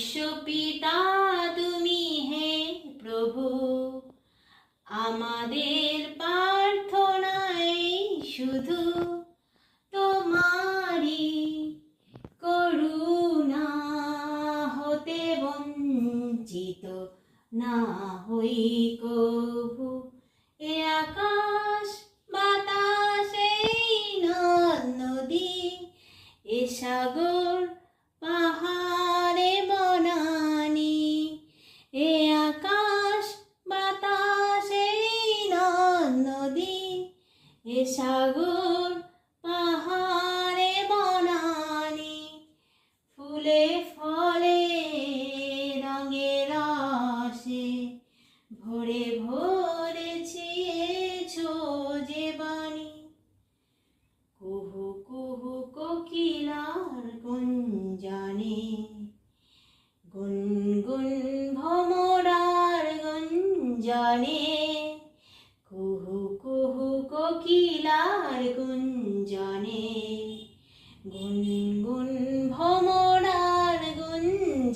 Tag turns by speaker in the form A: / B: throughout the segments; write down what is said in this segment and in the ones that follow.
A: বিশ্বপিতা তুমি হে প্রভু। আমাদের প্রার্থনায় শুধু তোমারি করুণা হতে বঞ্চিত না হই কভু এ সাগর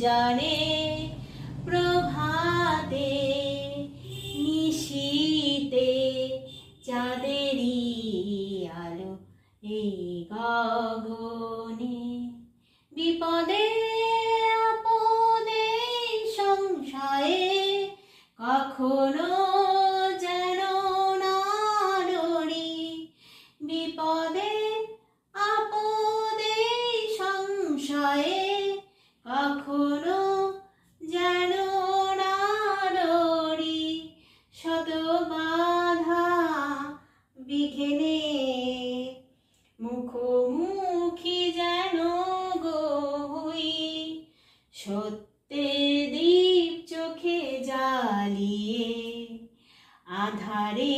A: जाने সত্যের দীপ চোখে জ্বালিয়ে আধারে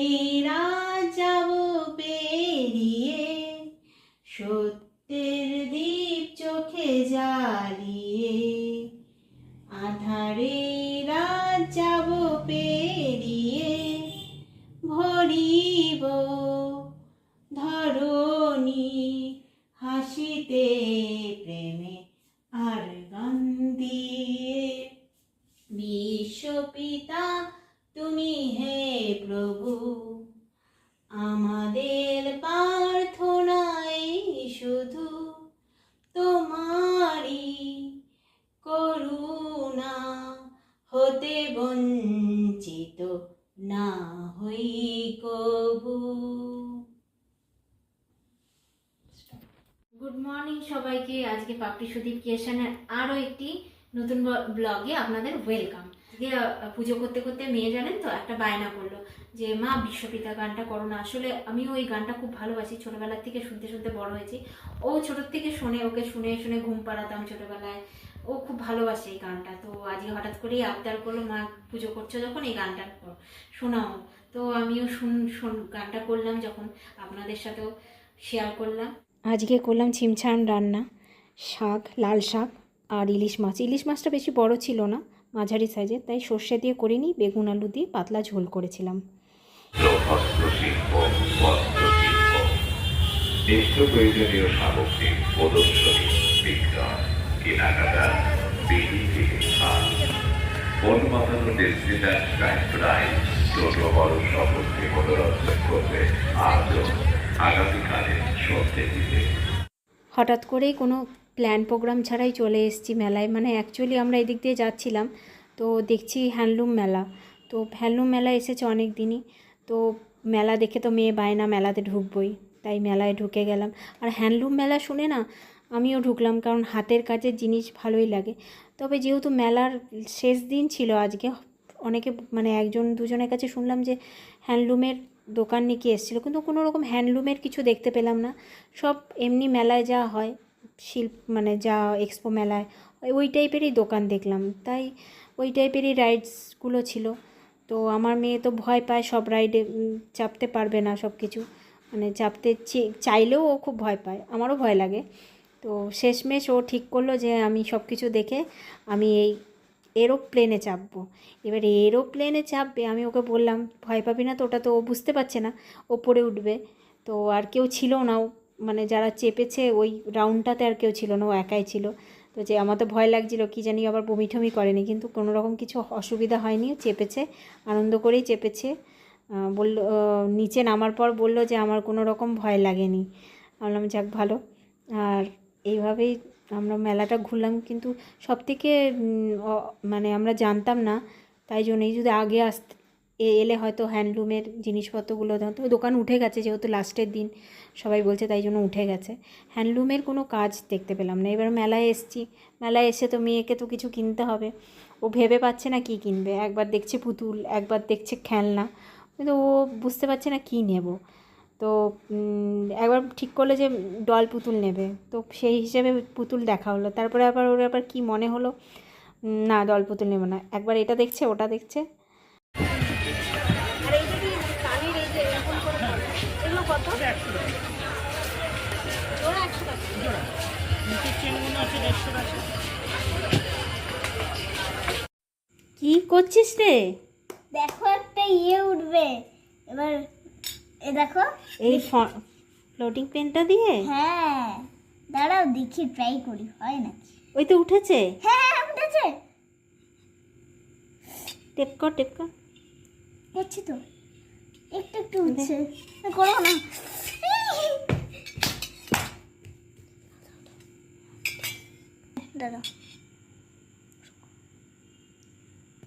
A: পাপড়ি সুদীপ ক্রিয়েশনের আরও একটি নতুন ব্লগে আপনাদের ওয়েলকাম আহ, পুজো করতে করতে মেয়ে জানেন তো একটা বায়না করল যে মা বিশ্বপিতা গানটা করো না। আসলে আমিও ওই গানটা খুব ভালোবাসি ছোটোবেলার থেকে শুনতে শুনতে বড় হয়েছি। ও ছোটোর থেকে শুনে ওকে শুনে শুনে ঘুম পাড়াতাম ছোটোবেলায়। ও খুব ভালোবাসে এই গানটা। তো আজকে হঠাৎ করেই আবদার করল মা পুজো করছ যখন এই গানটা শোনাও। তো আমিও শুন শুন গানটা করলাম যখন আপনাদের সাথেও শেয়ার করলাম।
B: আজকে করলাম ছিমছাম রান্না। শাক লাল শাক আর ইলিশ মাছ। ইলিশ মাছটা বেশি বড় ছিল না মাঝারি সাইজের তাই সর্ষে দিয়ে করিনি বেগুন আলু দিয়ে পাতলা ঝোল করেছিলাম।
C: হস্তশিল্প বস্ত্রশিল্প নিত্য প্রয়োজনীয় সামগ্রী প্রদর্শনী বিজ্ঞান কেনাকাটা বিধি থেকে খান মাতানো ডেস্টিনেশন প্রায় ছোট বড় সকলকে মনোরঞ্জন করবে আজও আগামীকালে সত্যি
B: হঠাৎ করেই কোনো প্ল্যান প্রোগ্রাম ছাড়াই চলে এসেছি মেলায়। মানে অ্যাকচুয়ালি আমরা এদিক দিয়ে যাচ্ছিলাম, তো দেখছি হ্যান্ডলুম মেলা। তো হ্যান্ডলুম মেলা এসেছে অনেক দিনই তো মেলা দেখে তো মেয়ে বায়না, মেলাতে ঢুকবই। তাই মেলায় ঢুকে গেলাম। আর হ্যান্ডলুম মেলা শুনে না, আমিও ঢুকলাম কারণ হাতের কাজের জিনিস ভালোই লাগে। তবে যেহেতু মেলার শেষ দিন ছিল আজকে, অনেকে মানে একজন দুজনের কাছে শুনলাম যে হ্যান্ডলুমের দোকান নিয়ে কি এসেছিল। কিন্তু কোনো রকম হ্যান্ডলুমের কিছু দেখতে পেলাম না। সব এমনি মেলায় যা হয় শিল্প মানে যা এক্সপো মেলায়, ওই- টাইপেরই দোকান দেখলাম। তাই ওই টাইপেরই রাইডসগুলো ছিল। তো আমার মেয়ে তো ভয় পায়, সব রাইডে চাপতে পারবে না সব কিছু মানে চাপতে চাইলেও ও খুব ভয় পায়, আমারও ভয় লাগে। তো শেষমেশ ও ঠিক করল যে, আমি সব কিছু দেখে আমি এই এরোপ্লেনে চাপবো। এবারে এরোপ্লেনে চাপবে, আমি ওকে বললাম, ভয় পাবি না তো, ওটা তো ও বুঝতে পারছে না, ওপরে উঠবে। তো আর কেউ ছিল না মানে যারা চেপেছে ওই রাউন্ডটাতে আর কেউ ছিল না, ও একাই ছিল।
A: তো যে আমার তো ভয় লাগছিল, কি জানি আবার বমি টমি করেনি। কিন্তু কোনো রকম কিছু অসুবিধা হয়নি চেপেছে, আনন্দ করেই চেপেছে। বলল নিচে নামার পর বলল যে আমার কোনো রকম ভয় লাগেনি। বললাম, যাক, ভালো। আর এইভাবেই আমরা মেলাটা ঘুরলাম। কিন্তু সব থেকে মানে আমরা জানতাম না, তাই জন্যই যদি আগে আসতে এ- এলে হয়তো হ্যান্ডলুমের জিনিসপত্রগুলো দোকান উঠে গেছে যেহেতু লাস্টের দিন, সবাই বলছে তাই জন্য উঠে গেছে। হ্যান্ডলুমের কোনো কাজ দেখতে পেলাম না। এবার মেলায় এসছি। মেলায় এসে তো মেয়েকে তো কিছু কিনতে হবে। ও ভেবে পাচ্ছে না কী কিনবে। একবার দেখছে পুতুল, একবার দেখছে খেলনা। কিন্তু ও বুঝতে পারছে না কী নেব। তো একবার ঠিক করল যে ডল পুতুল নেবে। তো সেই হিসেবে পুতুল দেখা হলো। তারপরে আবার ওর আবার কী মনে হলো? না ডল পুতুল নেব না। একবার এটা দেখছে, ওটা দেখছে। কি করছিস রে?
D: দেখো একটা ইয়ে উঠবে। এবার এ দেখো।
A: এই ফ্লোটিং পেনটা দিয়ে?
D: হ্যাঁ। দাঁড়াও দেখি ট্রাই করি হয় নাকি?
A: ওই তো উঠেছে।
D: হ্যাঁ হ্যাঁ উঠেছে।
A: টেপ কর টেপ কর।
D: করছি তো। একটু একটু উঠছে। করো না। দাঁড়াও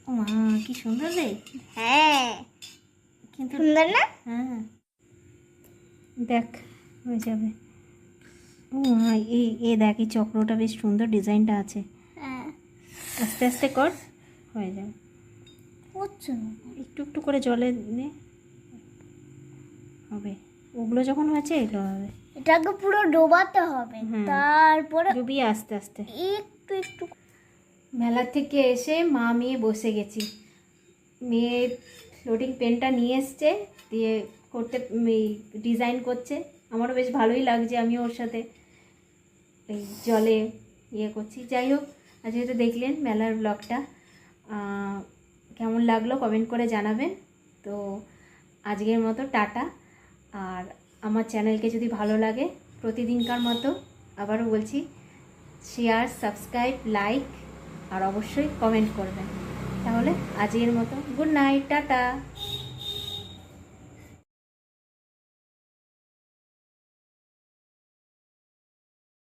A: ও মা কি সুন্দর রে।
D: হ্যাঁ।
A: কিন্তু
D: সুন্দর না?
A: হ্যাঁ দেখ হয়ে যাবে। ও মা এই এ দেখ এই চক্রটা বেশ সুন্দর ডিজাইনটা আছে।
D: হ্যাঁ।
A: আস্তে আস্তে কর হয়ে যাবে।
D: হচ্ছে
A: একটু একটু করে জলে নে। হবে। ওগুলো যখন হয়েছে এগুলো হবে।
D: এটাকে পুরো ডোবাতে হবে। তারপরে
A: ডুবিয়ে আস্তে আস্তে।
D: একটু একটু।
A: মেলা থেকে এসে মা মেয়ে বসে গেছি। মেয়ে লোডিং পেনটা নিয়ে এসছে দিয়ে করতে ডিজাইন করছে। আমারও বেশ ভালোই লাগছে আমি ওর সাথে এই জলে ইয়ে করছি। যাই হোক আজকে তো দেখলেন মেলার ব্লগটা কেমন লাগল কমেন্ট করে জানাবেন। তো আজকের মতো টাটা। আর আমার চ্যানেলকে যদি ভালো লাগে প্রতিদিনকার মতো আবারও বলছি শেয়ার সাবস্ক্রাইব লাইক আর অবশ্যই কমেন্ট করবেন। তাহলে আজকের মতো গুড নাইট টাটা।